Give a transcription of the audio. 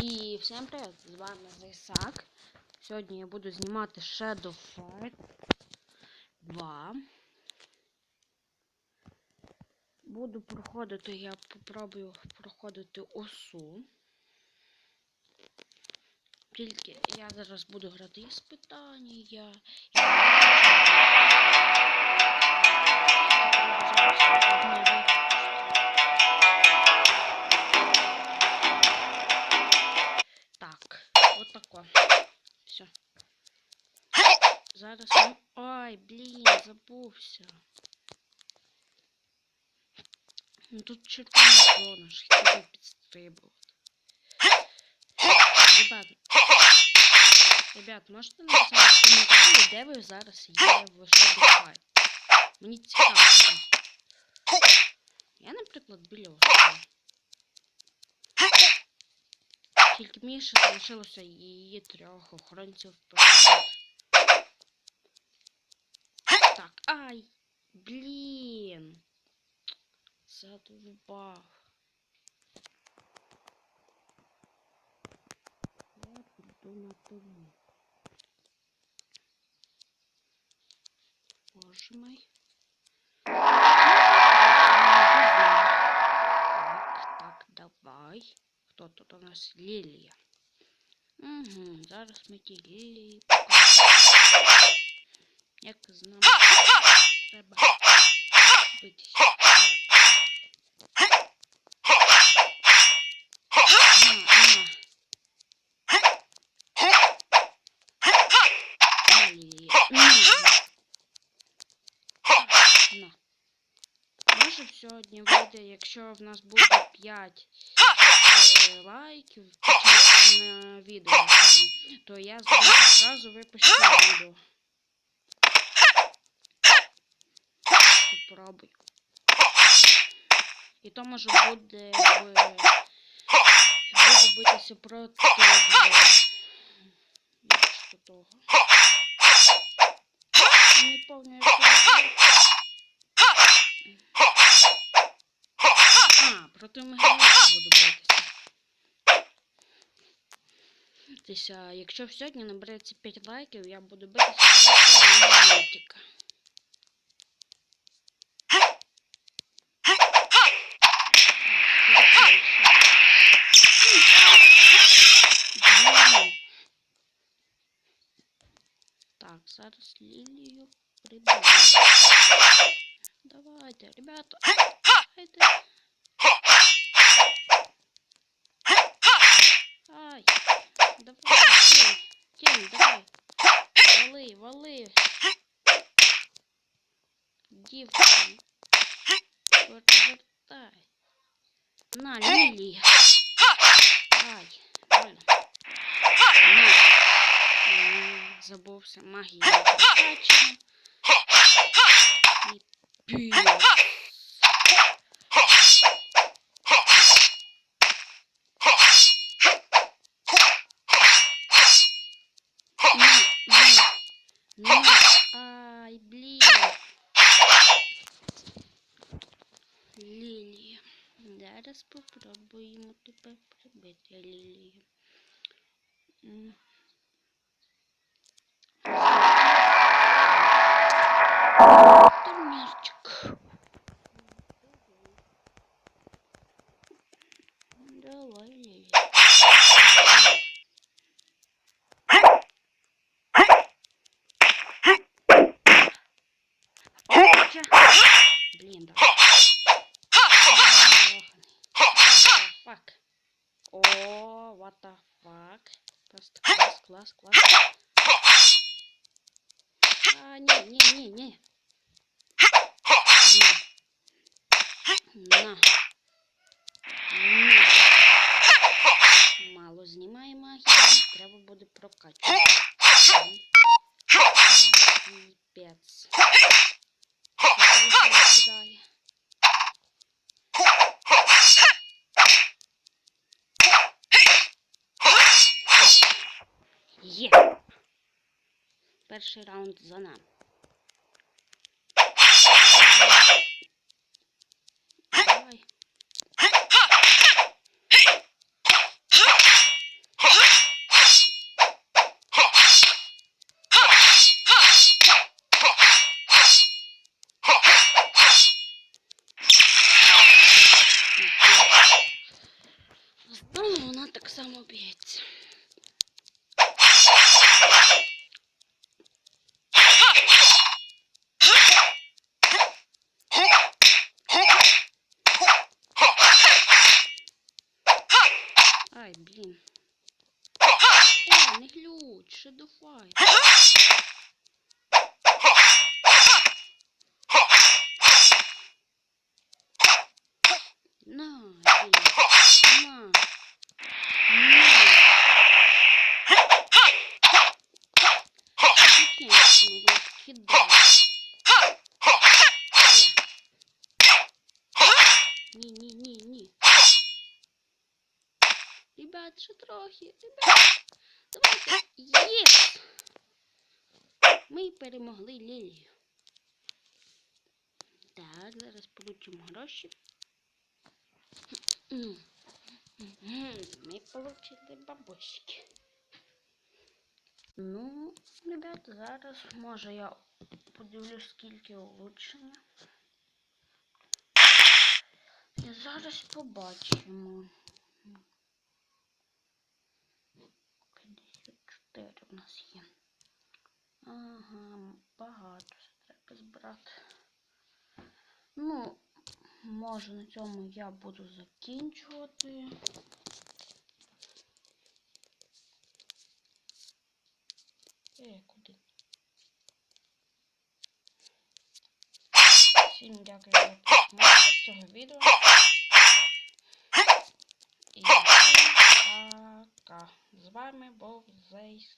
І всім привіт! З вами Зайсак. Сьогодні я буду знімати Shadow Fight 2. Буду проходити, я попробую проходити осу. Тільки я зараз буду грати із питання. Я... забувся. Ну тут зона, ж хотів підстрибувати. Ребят, ребят, можете написати в коментарі, де ви зараз є в Fight? Мені цікаво. Я, наприклад, біля ось. Тільки мені ще залишилося її трьох охоронців перебити. ай! Блін! Задовбав. Я піду на тому. Боже мой. Так, так, давай. Хто тут у нас Лілія? Угу, зараз ми ті Лілії покажемо. Як з нами треба битися. Може сьогодні вийде, якщо в нас буде 5 е, лайків на відео то я зразу випущу відео. Попробую. І то може буде в... Буду битися проти того. Не пам'ятаю, А, проти Мегаліта буду битися. Дивіться, якщо сьогодні набереться 5 лайків, я буду битися проти Мегалітика. Блін. Так, зараз Лілію приберемо. Давайте, ребята. Давайте. Ай, давай, тень, тень, давай. Вали, вали. Дівчина. Перевертай. На, Лілія. Ай, больно. На. М, Забувся магія прокачана. І піс. На, на, на. Ай, блін. Зараз попробуємо тепер прибити Лілію. Турнірчик. Давай, Лілія. Опача. Блін, да. Fuck. О, what the fuck. Просто класс, класс, класс. А, не, не, не, не. На. На. Мало знімає магію. Треба буде прокачувати. Перший раунд за нами. Давай. Напевно, вона так само б'ється. Ай, блін. О, не глюч, ще давай. На, блін. На. На. Закінчимо, відкидай. Є. Ні, ні, ні, ні. Ребят, ще трохи. Ребят. Давайте. Єс! Ми перемогли Лілію. Так, зараз получимо гроші. Ми получили бабусики. Ну, ребят, зараз може я подивлюсь, скільки улучшення. І зараз побачимо. 54 в нас є. Ага, багато треба збирати. Ну, може на цьому я буду закінчувати. Е, куди? Всім дякую за просмотр цього відео. І пока. З вами був Зейслайм.